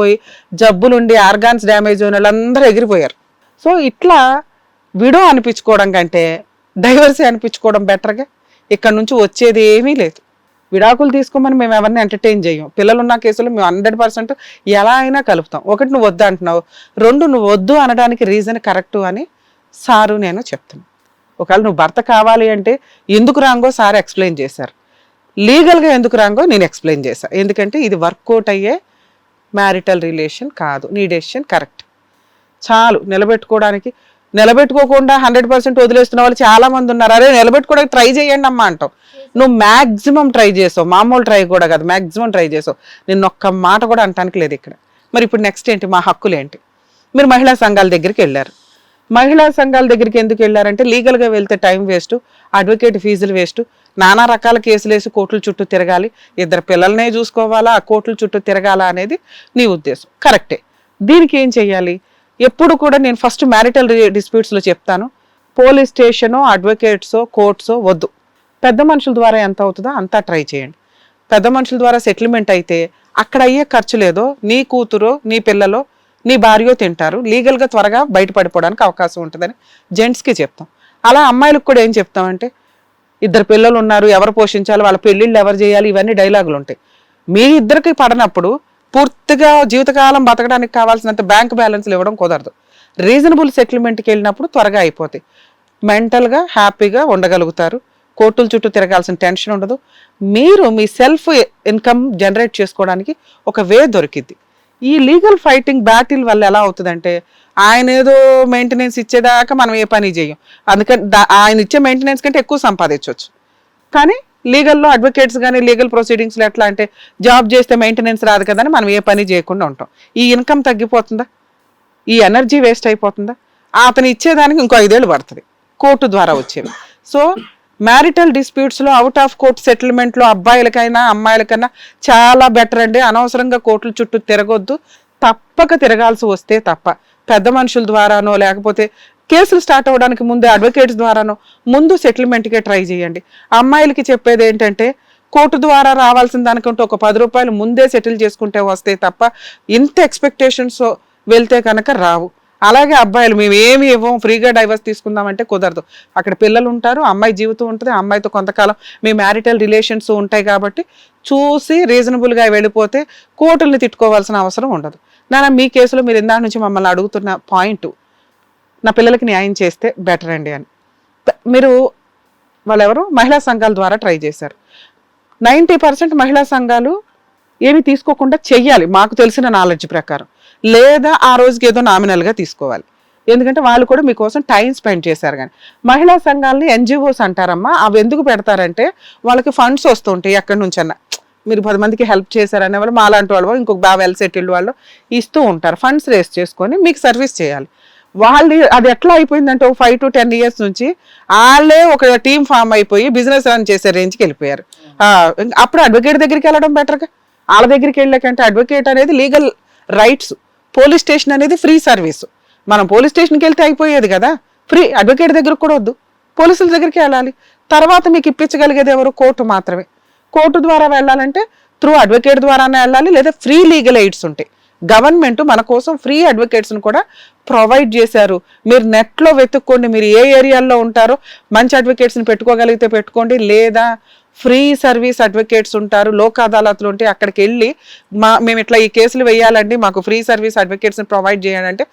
అయిపోయి జబ్బులుండి organs damage అయిన వాళ్ళందరూ ఎగిరిపోయారు. సో ఇట్లా విడో అనిపించుకోవడం కంటే డైవర్సీ అనిపించుకోవడం బెటర్గా ఇక్కడ నుంచి వచ్చేది ఏమీ లేదు. విడాకులు తీసుకోమని మేము ఎవరిని ఎంటర్టైన్ చేయం. పిల్లలు ఉన్న కేసులో మేము హండ్రెడ్ పర్సెంట్ ఎలా అయినా కలుపుతాం. ఒకటి నువ్వు వద్దు అంటున్నావు. రెండు నువ్వు వద్దు అనడానికి రీజన్ కరెక్ట్ అని సారు నేను చెప్తాను ఒకవేళ నువ్వు భర్త కావాలి అంటే ఎందుకు రాంగో సార్ ఎక్స్ప్లెయిన్ చేశారు. లీగల్గా ఎందుకు రాంగో నేను ఎక్స్ప్లెయిన్ చేశాను ఎందుకంటే ఇది వర్కౌట్ అయ్యే మ్యారిటల్ రిలేషన్ కాదు నీ డెసిషన్ కరెక్ట్. చాలు నిలబెట్టుకోవడానికి నిలబెట్టుకోకుండా హండ్రెడ్ పర్సెంట్ వదిలేస్తున్న వాళ్ళు చాలా మంది ఉన్నారు. అరే నిలబెట్టుకోవడానికి ట్రై చేయండి అమ్మా అంటావు. నువ్వు మ్యాక్సిమం ట్రై చేసావు. మామూలు ట్రై కూడా కాదు మ్యాక్సిమం ట్రై చేసావు. నేను ఒక్క మాట కూడా అంటానికి లేదు ఇక్కడ. మరి ఇప్పుడు నెక్స్ట్ ఏంటి? మా హక్కులు ఏంటి? మీరు మహిళా సంఘాల దగ్గరికి వెళ్ళారు. మహిళా సంఘాల దగ్గరికి ఎందుకు వెళ్ళారంటే లీగల్గా వెళ్తే టైం వేస్ట్ అడ్వకేట్ ఫీజులు వేస్ట్ నానా రకాల కేసులు వేసి కోర్టుల చుట్టూ తిరగాలి. ఇద్దరు పిల్లల్నే చూసుకోవాలా ఆ కోర్టుల చుట్టూ తిరగాలా అనేది నీ ఉద్దేశం. కరెక్టే. దీనికి ఏం చెయ్యాలి? ఎప్పుడు కూడా నేను ఫస్ట్ మ్యారిటల్ డిస్ప్యూట్స్లో చెప్తాను. పోలీస్ స్టేషనో అడ్వకేట్సో కోర్ట్సో వద్దు. పెద్ద మనుషుల ద్వారా ఎంత అవుతుందో అంతా ట్రై చేయండి. పెద్ద మనుషుల ద్వారా సెటిల్మెంట్ అయితే అక్కడ అయ్యే ఖర్చు లేదో నీ కూతురో నీ పిల్లలో నీ భార్యో తింటారు. లీగల్గా త్వరగా బయటపడిపోవడానికి అవకాశం ఉంటుందని జెంట్స్కి చెప్తాం. అలా అమ్మాయిలకు కూడా ఏం చెప్తామంటే ఇద్దరు పిల్లలు ఉన్నారు ఎవరు పోషించాలి వాళ్ళ పెళ్ళిళ్ళు ఎవరు చేయాలి ఇవన్నీ డైలాగులు ఉంటాయి. మీ ఇద్దరికి పడనప్పుడు పూర్తిగా జీవితకాలం బతకడానికి కావాల్సినంత బ్యాంక్ బ్యాలెన్స్లు ఇవ్వడం కుదరదు. రీజనబుల్ సెటిల్మెంట్కి వెళ్ళినప్పుడు త్వరగా అయిపోతాయి. మెంటల్గా హ్యాపీగా ఉండగలుగుతారు. కోర్టుల చుట్టూ తిరగాల్సిన టెన్షన్ ఉండదు. మీరు మీ సెల్ఫ్ ఇన్కమ్ జనరేట్ చేసుకోవడానికి ఒక వే దొరికిద్ది. ఈ లీగల్ ఫైటింగ్ బ్యాటిల్ వల్ల ఎలా అవుతుందంటే ఆయన ఏదో మెయింటెనెన్స్ ఇచ్చేదాకా మనం ఏ పని చేయం. అందుకని ఆయన ఇచ్చే మెయింటెనెన్స్ కంటే ఎక్కువ సంపాదించవచ్చు కానీ లీగల్లో అడ్వకేట్స్ కానీ లీగల్ ప్రొసీడింగ్స్లో ఎట్లా అంటే జాబ్ చేస్తే మెయింటెనెన్స్ రాదు కదా అని మనం ఏ పని చేయకుండా ఉంటాం. ఈ ఇన్కమ్ తగ్గిపోతుందా? ఈ ఎనర్జీ వేస్ట్ అయిపోతుందా? అతను ఇచ్చేదానికి ఇంకో ఐదేళ్ళు పడుతుంది. కోర్టు ద్వారా వచ్చేవి సో మ్యారిటల్ డిస్ప్యూట్స్లో అవుట్ ఆఫ్ కోర్ట్ సెటిల్మెంట్లో అబ్బాయిలకైనా అమ్మాయిలకైనా చాలా బెటర్ అండి. అనవసరంగా కోర్టుల చుట్టూ తిరగొద్దు. తప్పక తిరగాల్సి వస్తే తప్ప. పెద్ద మనుషుల ద్వారానో లేకపోతే కేసులు స్టార్ట్ అవ్వడానికి ముందే అడ్వకేట్స్ ద్వారానో ముందు సెటిల్మెంట్కే ట్రై చేయండి. అమ్మాయిలకి చెప్పేది ఏంటంటే కోర్టు ద్వారా రావాల్సిన దానికంటే ఒక పది రూపాయలు ముందే సెటిల్ చేసుకుంటే వస్తే తప్ప ఇంత ఎక్స్పెక్టేషన్స్ వెళ్తే కనుక రావు. అలాగే అబ్బాయిలు మేము ఏమి ఇవ్వం ఫ్రీగా డైవర్స్ తీసుకుందామంటే కుదరదు. అక్కడ పిల్లలు ఉంటారు అమ్మాయి జీవితం ఉంటుంది అమ్మాయితో కొంతకాలం మీ మ్యారిటల్ రిలేషన్స్ ఉంటాయి కాబట్టి చూసి రీజనబుల్గా వెళ్ళిపోతే కోర్టుల్ని తిట్టుకోవాల్సిన అవసరం ఉండదు. నాన్న మీ కేసులో మీరు ఇందాక నుంచి మమ్మల్ని అడుగుతున్న పాయింట్ నా పిల్లలకి న్యాయం చేస్తే బెటర్ అండి అని. మీరు వాళ్ళెవరు? మహిళా సంఘాల ద్వారా ట్రై చేశారు. నైంటీ పర్సెంట్ మహిళా సంఘాలు ఏమి తీసుకోకుండా చెయ్యాలి మాకు తెలిసిన నాలెడ్జ్ ప్రకారం. లేదా ఆ రోజుకి ఏదో నామినల్గా తీసుకోవాలి. ఎందుకంటే వాళ్ళు కూడా మీకోసం టైం స్పెండ్ చేశారు కానీ. మహిళా సంఘాలని ఎన్జిఓస్ అంటారమ్మా. అవి ఎందుకు పెడతారంటే వాళ్ళకి ఫండ్స్ వస్తుంటాయి ఎక్కడి నుంచన్నా. మీరు పది మందికి హెల్ప్ చేశారనే వాళ్ళు మాలాంటి వాళ్ళు ఇంకొక బాగా వెల్ సెటిల్డ్ వాళ్ళు ఇస్తూ ఉంటారు. ఫండ్స్ రేస్ చేసుకొని మీకు సర్వీస్ చేయాలి. వాళ్ళు అది ఎట్లా అయిపోయిందంటే ఒక ఫైవ్ టు టెన్ ఇయర్స్ నుంచి వాళ్ళే ఒక టీం ఫామ్ అయిపోయి బిజినెస్ రన్ చేసే రేంజ్కి వెళ్ళిపోయారు. అప్పుడు అడ్వకేట్ దగ్గరికి వెళ్ళడం బెటర్గా వాళ్ళ దగ్గరికి వెళ్ళాకంటే అడ్వకేట్ అనేది లీగల్ రైట్స్ పోలీస్ స్టేషన్ అనేది ఫ్రీ సర్వీస్. మనం పోలీస్ స్టేషన్కి వెళ్తే అయిపోయేది కదా. ఫ్రీ అడ్వకేట్ దగ్గరకు కూడా వద్దు. పోలీసుల దగ్గరికి వెళ్ళాలి. తర్వాత మీకు ఇప్పించగలిగేది ఎవరు? కోర్టు మాత్రమే. కోర్టు ద్వారా వెళ్ళాలంటే త్రూ అడ్వకేట్ ద్వారానే వెళ్ళాలి. లేదా ఫ్రీ లీగల్ ఎయిడ్స్ ఉంటాయి. గవర్నమెంట్ మన కోసం ఫ్రీ అడ్వకేట్స్ని కూడా ప్రొవైడ్ చేశారు. మీరు నెట్లో వెతుక్కోండి. మీరు ఏ ఏరియాల్లో ఉంటారో మంచి అడ్వకేట్స్ని పెట్టుకోగలిగితే పెట్టుకోండి. లేదా ఫ్రీ సర్వీస్ అడ్వకేట్స్ ఉంటారు లోక్ అదాలత్లు ఉంటే అక్కడికి వెళ్ళి మా మేము ఇట్లా ఈ కేసులు వేయాలండి మాకు ఫ్రీ సర్వీస్ అడ్వకేట్స్ని ప్రొవైడ్ చేయాలంటే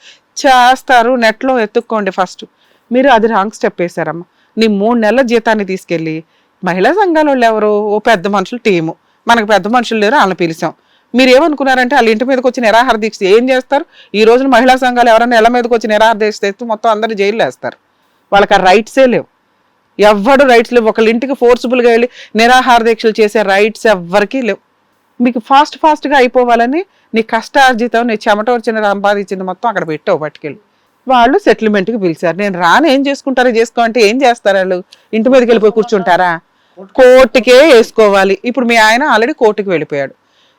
చేస్తారు. నెట్లో ఎత్తుక్కోండి ఫస్ట్. మీరు అది రాంగ్ స్టెప్ వేశారమ్మ. నీ మూడు నెలల జీతాన్ని తీసుకెళ్ళి మహిళా సంఘాల వాళ్ళు ఎవరు? ఓ పెద్ద మనుషులు టీము. మనకు పెద్ద మనుషులు లేరు వాళ్ళని పిలిచాం. మీరు ఏమనుకున్నారంటే వాళ్ళ ఇంటి మీదకి వచ్చి నిరాహార దీక్ష ఏం చేస్తారు? ఈ రోజున మహిళా సంఘాలు ఎవరైనా నెల మీదకి వచ్చి నిరాహార దీక్ష చేస్తే మొత్తం అందరు జైలు వేస్తారు. వాళ్ళకి ఆ రైట్సే లేవు. ఎవ్వడు రైట్స్ లేవు. ఒకళ్ళ ఇంటికి ఫోర్స్ఫుల్గా వెళ్ళి నిరాహార దీక్షలు చేసే రైట్స్ ఎవ్వరికీ లేవు. మీకు ఫాస్ట్ ఫాస్ట్గా అయిపోవాలని నీ కష్టార్జితం నీ చెమట వచ్చిన సంపాదించింది మొత్తం అక్కడ పెట్టావు పట్టుకెళ్ళి. వాళ్ళు సెటిల్మెంట్కి పిలిచారు. నేను రాను ఏం చేసుకుంటారో చేసుకో అంటే ఏం చేస్తారు వాళ్ళు? ఇంటి మీదకి వెళ్ళిపోయి కూర్చుంటారా? కోర్టుకే వేసుకోవాలి. ఇప్పుడు మీ ఆయన ఆల్రెడీ కోర్టుకి వెళ్ళిపోయాడు.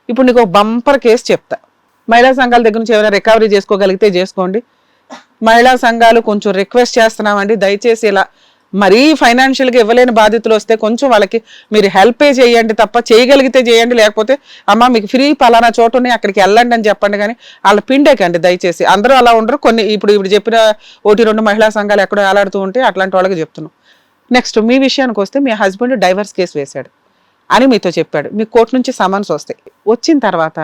ఇప్పుడు నీకు ఒక బంపర్ కేసు చెప్తా. మహిళా సంఘాల దగ్గర నుంచి ఏమైనా రికవరీ చేసుకోగలిగితే చేసుకోండి. మహిళా సంఘాలు కొంచెం రిక్వెస్ట్ చేస్తున్నామండి. దయచేసి ఇలా మరీ ఫైనాన్షియల్గా ఇవ్వలేని బాధితులు వస్తే కొంచెం వాళ్ళకి మీరు హెల్పే చేయండి తప్ప చేయగలిగితే చేయండి లేకపోతే అమ్మ మీకు ఫ్రీ పలానా చోట ఉన్నాయి అక్కడికి వెళ్ళండి అని చెప్పండి కానీ వాళ్ళ పిండేకండి దయచేసి. అందరూ అలా ఉండరు. కొన్ని ఇప్పుడు ఇప్పుడు చెప్పిన ఒకటి రెండు మహిళా సంఘాలు ఎక్కడో వేలాడుతూ ఉంటే అట్లాంటి వాళ్ళకి చెప్తున్నాం. నెక్స్ట్ మీ విషయానికి వస్తే మీ హస్బెండ్ డైవర్స్ కేసు వేశాడు అని మీతో చెప్పాడు. మీ కోర్టు నుంచి సమన్స్ వస్తాయి. వచ్చిన తర్వాత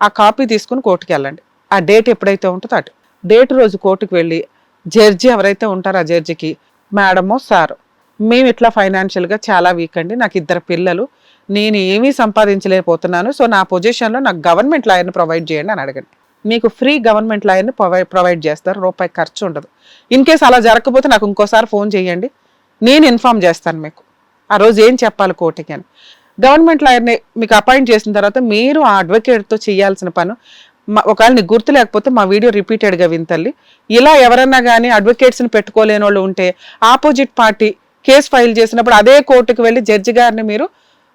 ఆ కాపీ తీసుకుని కోర్టుకి వెళ్ళండి. ఆ డేట్ ఎప్పుడైతే ఉంటుందో అటు. డేట్ రోజు కోర్టుకు వెళ్ళి జడ్జి ఎవరైతే ఉంటారో ఆ జడ్జికి మేడమో సారు. మేము ఇట్లా ఫైనాన్షియల్గా చాలా వీక్ అండి. నాకు ఇద్దరు పిల్లలు. నేను ఏమీ సంపాదించలేకపోతున్నాను. సో నా పొజిషన్లో నాకు గవర్నమెంట్ లాయర్ని ప్రొవైడ్ చేయండి అని అడగండి. మీకు ఫ్రీ గవర్నమెంట్ లాయర్ని ప్రొవైడ్ ప్రొవైడ్ చేస్తారు. రూపాయి ఖర్చు ఉండదు. ఇన్ కేస్ అలా జరగకపోతే నాకు ఇంకోసారి ఫోన్ చేయండి. నేను ఇన్ఫామ్ చేస్తాను మీకు. ఆ రోజు ఏం చెప్పాలి కోర్టుకి అని. గవర్నమెంట్ లాయర్ని మీకు అపాయింట్ చేసిన తర్వాత మీరు ఆ అడ్వకేట్తో చేయాల్సిన పని. ఒకవేళ నీకు గుర్తు లేకపోతే మా వీడియో రిపీటెడ్గా వింతల్లి ఇలా ఎవరన్నా కానీ అడ్వకేట్స్ని పెట్టుకోలేని వాళ్ళు ఉంటే ఆపోజిట్ పార్టీ కేసు ఫైల్ చేసినప్పుడు అదే కోర్టుకు వెళ్ళి జడ్జి గారిని మీరు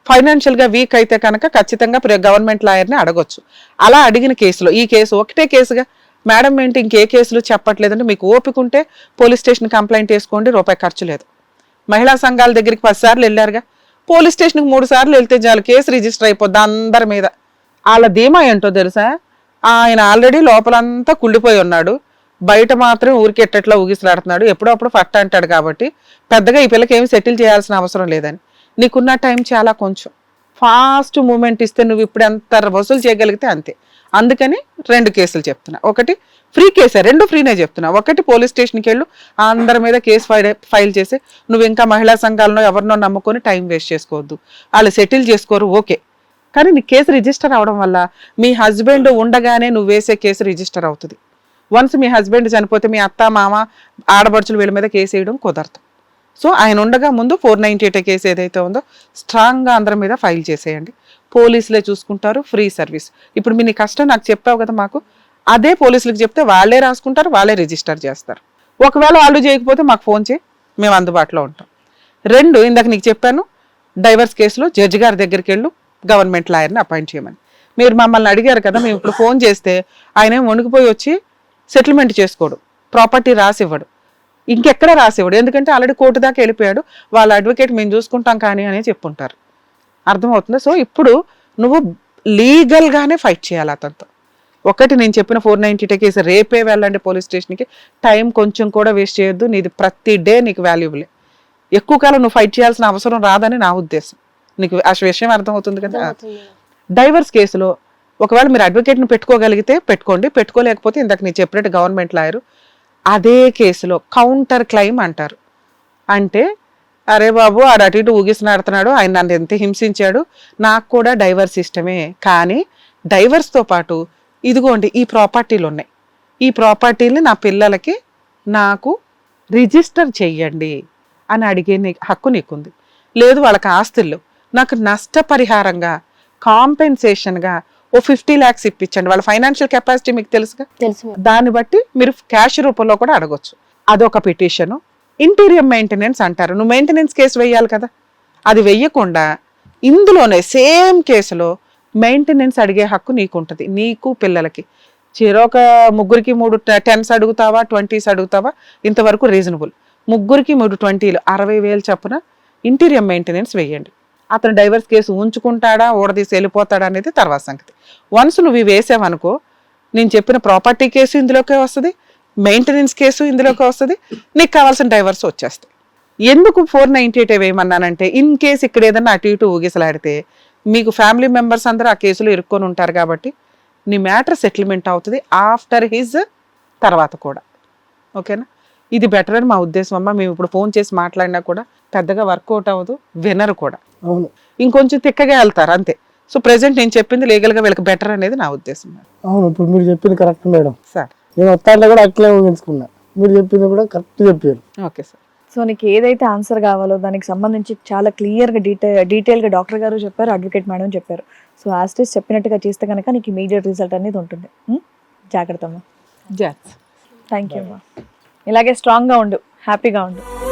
ఫైనాన్షియల్గా వీక్ అయితే కనుక ఖచ్చితంగా గవర్నమెంట్ లాయర్ని అడగొచ్చు. అలా అడిగిన కేసులో ఈ కేసు ఒకటే కేసుగా మేడం ఏంటి ఇంకే కేసులు చెప్పట్లేదంటే మీకు ఓపిక ఉంటే పోలీస్ స్టేషన్ కంప్లైంట్ వేసుకోండి రూపాయి ఖర్చు లేదు. మహిళా సంఘాల దగ్గరికి పది సార్లు వెళ్ళారుగా. పోలీస్ స్టేషన్కి మూడు సార్లు వెళ్తే చాలు కేసు రిజిస్టర్ అయిపోద్ది అందరి మీద. వాళ్ళ ధీమా ఏంటో తెలుసా? ఆయన ఆల్రెడీ లోపలంతా కుళ్ళిపోయి ఉన్నాడు. బయట మాత్రం ఊరికి ఎట్టట్లా ఊగిసలాడుతున్నాడు. ఎప్పుడో అప్పుడు ఫట్ అంటాడు కాబట్టి పెద్దగా ఈ పిల్లకి ఏమి సెటిల్ చేయాల్సిన అవసరం లేదని. నీకున్న టైం చాలా కొంచెం. ఫాస్ట్ మూమెంట్ ఇస్తే నువ్వు ఇప్పుడు ఎంత వసూలు చేయగలిగితే అంతే. అందుకని రెండు కేసులు చెప్తున్నా. ఒకటి ఫ్రీ కేసే రెండు ఫ్రీనే చెప్తున్నా. ఒకటి పోలీస్ స్టేషన్కి వెళ్ళు. అందరి మీద కేసు ఫైల్ ఫైల్ చేసి. నువ్వు ఇంకా మహిళా సంఘాలను ఎవరినో నమ్ముకొని టైం వేస్ట్ చేసుకోవద్దు. వాళ్ళు సెటిల్ చేసుకోరు ఓకే. కానీ నీ కేసు రిజిస్టర్ అవడం వల్ల మీ హస్బెండ్ ఉండగానే నువ్వు వేసే కేసు రిజిస్టర్ అవుతుంది. వన్స్ మీ హస్బెండ్ చనిపోతే మీ అత్త మామ ఆడబడుచులు వీళ్ళ మీద కేసు వేయడం కుదరదు. సో ఆయన ఉండగా ముందు ఫోర్ నైంటీ ఎయిట్ కేసు ఏదైతే ఉందో స్ట్రాంగ్గా అందరి మీద ఫైల్ చేసేయండి. పోలీసులే చూసుకుంటారు ఫ్రీ సర్వీస్ ఇప్పుడు మీ నీ కష్టం నాకు చెప్పావు కదా మాకు. అదే పోలీసులకు చెప్తే వాళ్ళే రాసుకుంటారు వాళ్ళే రిజిస్టర్ చేస్తారు. ఒకవేళ వాళ్ళు చేయకపోతే మాకు ఫోన్ చేయి మేము అందుబాటులో ఉంటాం. రెండు ఇందాక నీకు చెప్పాను డైవర్స్ కేసులో జడ్జి గారి దగ్గరికి వెళ్ళు. గవర్నమెంట్ లాయర్ని అపాయింట్ చేయమని. మీరు మమ్మల్ని అడిగారు కదా మేము ఇప్పుడు ఫోన్ చేస్తే ఆయన వణుకుపోయి వచ్చి సెటిల్మెంట్ చేసుకోడు ప్రాపర్టీ రాసివ్వడు. ఇంకెక్కడ రాసివ్వడు? ఎందుకంటే ఆల్రెడీ కోర్టు దాకా వెళ్ళిపోయాడు వాళ్ళ అడ్వకేట్ మేము చూసుకుంటాం కానీ అని చెప్పుంటారు. అర్థమవుతుంది? సో ఇప్పుడు నువ్వు లీగల్గానే ఫైట్ చేయాలి అతనితో. ఒకటి నేను చెప్పిన ఫోర్ నైంటీ కేసు రేపే వెళ్ళండి పోలీస్ స్టేషన్కి. టైం కొంచెం కూడా వేస్ట్ చేయొద్దు నీది ప్రతి డే నీకు వాల్యుబులే. ఎక్కువ కాలం నువ్వు ఫైట్ చేయాల్సిన అవసరం రాదని నా ఉద్దేశం. నీకు ఆ విషయం అర్థమవుతుంది కదా? డైవర్స్ కేసులో ఒకవేళ మీరు అడ్వకేట్ని పెట్టుకోగలిగితే పెట్టుకోండి పెట్టుకోలేకపోతే ఇందాక నేను చెప్పినట్టు గవర్నమెంట్ లాయరు అదే కేసులో కౌంటర్ క్లెయిమ్ అంటారు. అంటే అరే బాబు ఆడు అటు ఇటు ఊగిసినాడుతున్నాడు ఆయన నన్ను ఎంత హింసించాడు నాకు కూడా డైవర్స్ ఇష్టమే కానీ డైవర్స్తో పాటు ఇదిగోండి ఈ ప్రాపర్టీలు ఉన్నాయి. ఈ ప్రాపర్టీని నా పిల్లలకి నాకు రిజిస్టర్ చెయ్యండి అని అడిగే హక్కు నీకుంది. లేదు వాళ్ళకి ఆస్తులు నాకు నష్టపరిహారంగా కాంపెన్సేషన్గా ఓ ఫిఫ్టీ ల్యాక్స్ ఇప్పించండి. వాళ్ళ ఫైనాన్షియల్ కెపాసిటీ మీకు తెలుసుగా? తెలుసు. దాన్ని బట్టి మీరు క్యాష్ రూపంలో కూడా అడగొచ్చు. అదొక పిటిషను ఇంటీరియం మెయింటెనెన్స్ అంటారు. నువ్వు మెయింటెనెన్స్ కేసు వేయాలి కదా? అది వెయ్యకుండా ఇందులోనే సేమ్ కేసులో మెయింటెనెన్స్ అడిగే హక్కు నీకు ఉంటుంది నీకు పిల్లలకి. చిరొక ముగ్గురికి మూడు టెన్స్ అడుగుతావా ట్వంటీస్ అడుగుతావా? ఇంతవరకు రీజనబుల్ ముగ్గురికి మూడు ట్వంటీలు అరవై వేలు చొప్పున ఇంటీరియం మెయింటెనెన్స్ వేయండి. అతను డైవర్స్ కేసు ఉంచుకుంటాడా ఊడదీసి వెళ్ళిపోతాడా అనేది తర్వాత సంగతి. వన్స్ నువ్వు ఇవి వేసావనుకో నేను చెప్పిన ప్రాపర్టీ కేసు ఇందులోకే వస్తుంది మెయింటెనెన్స్ కేసు ఇందులోకి వస్తుంది నీకు కావాల్సిన డైవర్స్ వచ్చేస్తాయి. ఎందుకు ఫోర్ నైంటీ ఎయిట్ వేయమన్నానంటే ఇన్ కేసు ఇక్కడ ఏదన్నా అటు ఇటు ఊగిసలాడితే మీకు ఫ్యామిలీ మెంబర్స్ అందరూ ఆ కేసులో ఇరుక్కొని ఉంటారు కాబట్టి నీ మ్యాటర్ సెటిల్మెంట్ అవుతుంది ఆఫ్టర్ హిజ్ తర్వాత కూడా. ఓకేనా? ఇది బెటర్ అని మా ఉద్దేశం అమ్మ. మేము ఇప్పుడు ఫోన్ చేసి మాట్లాడినా కూడా పెద్దగా వర్కౌట్ అవ్వదు వినరు కూడా. అవును. ఇంకొంచెం తిక్కగా వెళ్తారు అంతే. సో ప్రెసెంట్ నేను చెప్పింది లీగల్గా వీళ్ళకి బెటర్ అనేది నా ఉద్దేశం అవును ఇప్పుడు మీరు చెప్పింది కరెక్ట్ మేడం. సార్. నేను వస్తాంటే కూడా అట్లే ఊహించుకున్నా. మీరు చెప్పింది కూడా కరెక్ట్ చెప్పారు. Okay sir. సో నీకు ఏదైతే ఆన్సర్ కావాలో దానికి సంబంధించి చాలా క్లియర్గా డీటెయిల్ డీటెయిల్గా డాక్టర్ గారు చెప్పారు అడ్వకేట్ మేడం చెప్పారు. సో యాస్టిస్ చెప్పినట్టుగా చేస్తే కనుక నీకు ఇమీడియట్ రిజల్ట్ అనేది ఉంటుంది? జాగ్రత్త అమ్మా. జాగ్రత్త. థ్యాంక్ యూ అమ్మా. ఇలాగే స్ట్రాంగ్గా ఉండు హ్యాపీగా ఉండు.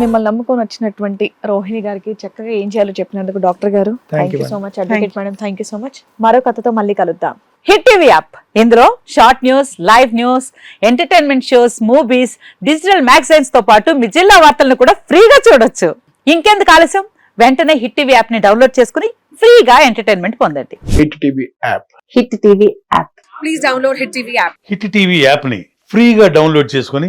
మిమ్మల్ని నమ్ముకొని వచ్చినటువంటి రోహిణి గారికి చక్కగా ఏం చేయాలో చెప్పినందుకు డాక్టర్ గారు. Thank you so much advocate madam thank you so much మరో కథతో మళ్ళీ కలుద్దాం. హిట్ టీవీ యాప్ ఇందులో short news live news entertainment shows movies digital మ్యాగజైన్స్తో పాటు మీ జిల్లా వార్తలను కూడా ఫ్రీగా చూడొచ్చు. ఇంకెందుకు ఆలస్యం? వెంటనే హిట్ టీవీ యాప్ని డౌన్లోడ్ చేసుకుని ఫ్రీగా ఎంటర్టైన్మెంట్ పొందండి. Hit TV app hit TV app hit TV యాప్ని ఫ్రీగా డౌన్లోడ్ చేసుకొని